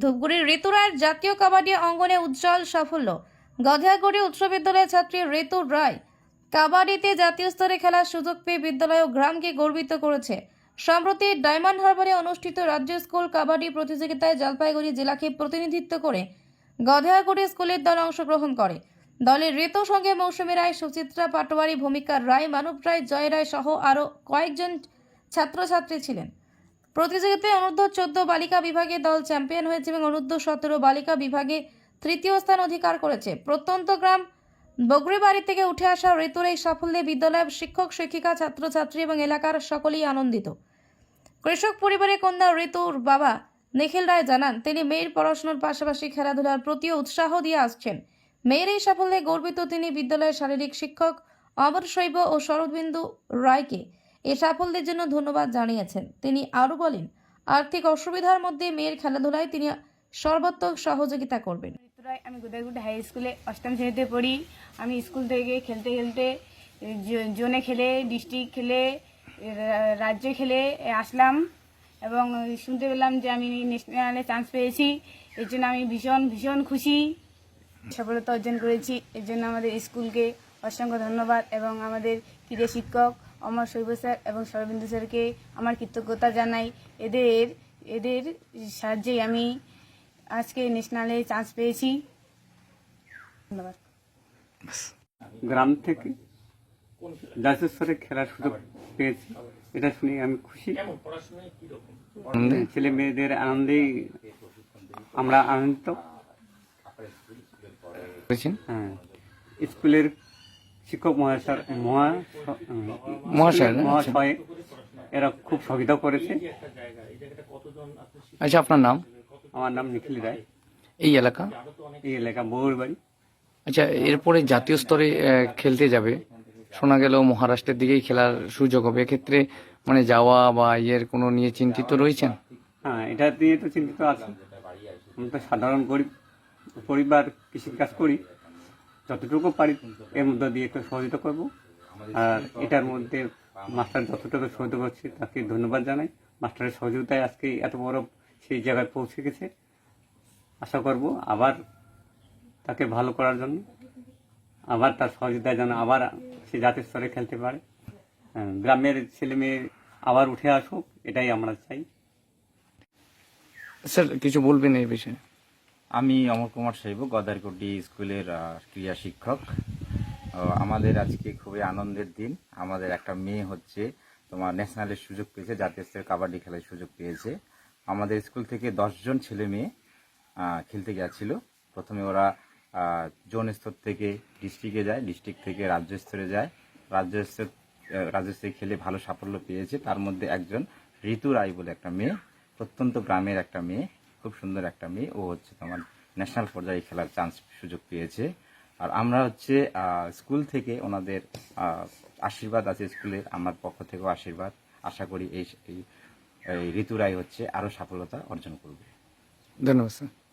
ধূপগুড়ির ঋতুরায়ের জাতীয় কাবাডি অঙ্গনে উজ্জ্বল সাফল্য। গধাগুড়ি উচ্চ বিদ্যালয়ের ছাত্রী ঋতু রায় কাবাডিতে জাতীয় স্তরে খেলার সুযোগ পেয়ে বিদ্যালয় ও গ্রামকে গর্বিত করেছে। সম্প্রতি ডায়মন্ড হারবারে অনুষ্ঠিত রাজ্য স্কুল কাবাডি প্রতিযোগিতায় জলপাইগুড়ি জেলাকে প্রতিনিধিত্ব করে গধাগুড়ি স্কুলের দল অংশগ্রহণ করে। দলের ঋতু সঙ্গে মৌসুমী রায়, সুচিত্রা পাটোয়ারি, ভূমিকা রায়, মানব রায়, জয় রায় সহ আরও কয়েকজন ছাত্রছাত্রী ছিলেন। প্রতিযোগিতায় অনূর্ধ্ব চোদ্দ বালিকা বিভাগে দল চ্যাম্পিয়ন হয়েছে এবং অনূর্ধ্ব সতেরো বালিকা বিভাগে তৃতীয় স্থান অধিকার করেছে। প্রত্যন্ত গ্রাম বগরিবাড়ি থেকে উঠে আসা ঋতুর এই সাফল্যে বিদ্যালয়ের শিক্ষক, শিক্ষিকা, ছাত্রছাত্রী এবং এলাকার সকলেই আনন্দিত। কৃষক পরিবারে কন্যা ঋতুর বাবা নিখিল রায় জানান, তিনি মেয়ের পড়াশোনার পাশাপাশি খেলাধুলার প্রতিও উৎসাহ দিয়ে আসছেন। মেয়ের এই সাফল্যে গর্বিত তিনি বিদ্যালয়ের শারীরিক শিক্ষক অমর শৈব ও শরৎবিন্দু রায়কে। এই সাফল্যের জন্য ধন্যবাদ জানিয়েছেন। তিনি আরও বলেন, আর্থিক অসুবিধার মধ্যে মেয়ের খেলাধুলায় তিনি সর্বাত্মক সহযোগিতা করবেন। আমি গোদাগুটি হাই স্কুলে অষ্টম শ্রেণীতে পড়ি। আমি স্কুল থেকে খেলতে খেলতে জোনে খেলে, ডিস্ট্রিক্ট খেলে রাজ্যে খেলে আসলাম এবং শুনতে পেলাম যে আমি ন্যাশনালে চান্স পেয়েছি। এর জন্য আমি ভীষণ ভীষণ খুশি। সফলতা অর্জন করেছি। এর জন্য আমাদের স্কুলকে অসংখ্য ধন্যবাদ এবং আমাদের ক্রীড়া শিক্ষক অমর শৈব স্যার এবং সরবিন্দু স্যারকে আমার কৃতজ্ঞতা জানাই। এদের এদের সাহায্যেই আমি আজকে ন্যাশনালে চান্স পেয়েছি। ধন্যবাদ। গ্রাম থেকে স্তরে খেলার সুযোগ পেয়েছি। এটা শুনে আমি খুশি। ছেলে মেয়েদের আনন্দেই আমরা আনন্দিত। হ্যাঁ। স্কুলের শিক্ষক মহাশয় মহা- মহাশয় মহাশয় এরা খুব সুবিধা করেছে। আচ্ছা আপনার নাম? আমার নাম নিখিল রায়। এই এলাকা? এই এলাকা বউর বাড়ি আচ্ছা এরপরে জাতীয় স্তরে খেলতে যাবে। শোনা গেল মহারাষ্ট্রের দিকেই খেলার সুযোগ হবে। এক্ষেত্রে মানে যাওয়া বা ইয়ের কোনো নিয়ে চিন্তিত রয়েছেন? হ্যাঁ এটা নিয়ে তো চিন্তিত আছে। আমি তো সাধারণ গরিব পরিবার কৃষিকাজ করি। যতটুকু পারি এর মধ্যে দিয়ে একটু সহযোগিতা করব। আর এটার মধ্যে মাস্টার যতটুকু সহযোগিতা করছে তাকে ধন্যবাদ জানাই। মাস্টারের সহযোগিতায় আজকে এত বড় সেই জায়গায় পৌঁছে গেছে। আশা করব আবার তাকে ভালো করার জন্য, আবার তার সহযোগিতা যেন আবার সে জাতীয় স্তরে খেলতে পারে। গ্রামের ছেলে মেয়ে আবার উঠে আসুক, এটাই আমরা চাই। স্যার, কিছু বলবেন এই বিষয়ে? আমি অমর কুমার শৈব গদারকুটি স্কুলের ক্রীড়া শিক্ষক। আমাদের আজকে খুবই আনন্দের দিন। আমাদের একটা মেয়ে হচ্ছে, তোমার ন্যাশনালের সুযোগ পেয়েছে, জাতীয় স্তরের কাবাডি খেলার সুযোগ পেয়েছে। আমাদের স্কুল থেকে দশজন ছেলে মেয়ে খেলতে গেছিল। প্রথমে ওরা জোন স্তর থেকে ডিস্ট্রিক্টে যায় ডিস্ট্রিক্ট থেকে রাজ্য স্তরে যায়। রাজ্য স্তর রাজ্য স্তরে খেলে ভালো সাফল্য পেয়েছে। তার মধ্যে একজন ঋতু রায় বলে একটা মেয়ে, প্রত্যন্ত গ্রামের একটা মেয়ে। খুব সুন্দর একটা মেয়ে। ও হচ্ছে তোমার ন্যাশনাল পর্যায়ে খেলার চান্স সুযোগ পেয়েছে। আর আমরা হচ্ছে স্কুল থেকে ওনাদের আশীর্বাদ আছে স্কুলের আমার পক্ষ থেকেও আশীর্বাদ। আশা করি এই, এই- এই ঋতু রায় হচ্ছে আরও সফলতা অর্জন করবে। ধন্যবাদ স্যার